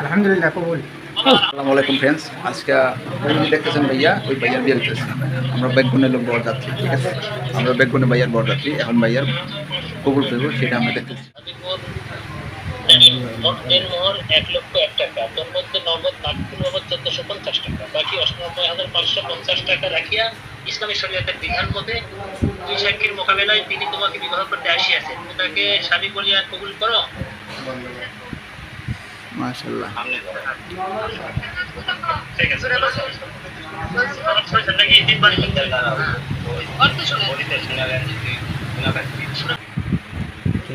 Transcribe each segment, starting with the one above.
আলহামদুলিল্লাহ কবুল। আসসালামু আলাইকুম ফ্রেন্ডস আজকে দেখতেছেন ভাইয়া ওই ভাইয়ার বিয়ে আমরা বেগুনের লোক বড় যাত্রী ঠিক আছে? আমরা বেগুনে ভাইয়ার বড় যাত্রী এখন ভাইয়ার কবুল করব সেটা আমরা দেখতেছি। এক লক্ষ এক টাকা। তোর মধ্যে নগদ নাগপুর বাবদ চোদ্দশো পঞ্চাশ টাকা বাকি অষ্টানব্বই হাজার পাঁচশো পঞ্চাশ টাকা রাখিয়া ইসলামী শরীয়তের বিধান মতে দুই সাক্ষীর মোকাবেলায় তিনি তোমাকে বিবাহ করতে আসিয়াছেন তাকে স্বামী বলিয়া কবুল করো মাশাল্লাহ ঠিক আছে নাকি তিনবারই করতে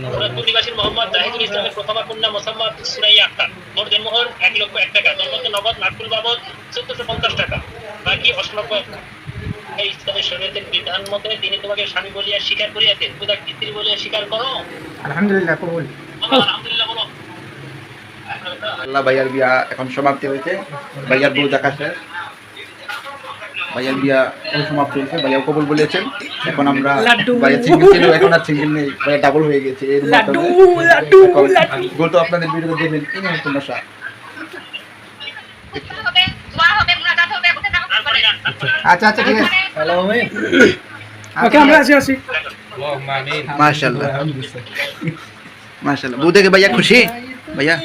হবে? নিবাসী মোহাম্মদ জাহিদুল ইসলামের প্রথমা কন্যা মোসাম্মদ সুরাইয়া আক্তার। মোট দেড়মোহর এক লক্ষ এক টাকা। তার নগদ নাটকুল বাবদ চোদ্দশো পঞ্চাশ টাকা। বাকি অষ্টানব্বই এই ইসলামের শরীয়তের বিধান মতে তিনি তোমাকে স্বামী বলিয়া স্বীকার করিয়াছেন। তুমি তাকে স্ত্রী বলিয়া স্বীকার করো। আলহামদুলিল্লাহ কবুল। আলহামদুলিল্লাহ বলো। আল্লাহ ভাইয়ার বিয়া এখন সমাপ্তি হয়েছে। ভাইয়ার বউ দেখা শেষ। ভাইয়ার বিয়া সমাপ্তি হয়েছে ভাইয়া কবুল বলেছেন। এখন আমরা ভাইয়া সিঙ্গেল ছিল এখন আর সিঙ্গেল নেই ভাইয়া ডাবল হয়ে গেছে এর মাধ্যমে গোল তো আপনাদের ভিডিওতে দেখবেন। কি নিয়ে সমস্যা। আচ্ছা আচ্ছা ঠিক আছে। ওকে আমরা মাশাল্লাহ মাশাল্লাহ বউ থেকে ভাইয়া খুশি? ভাইয়া?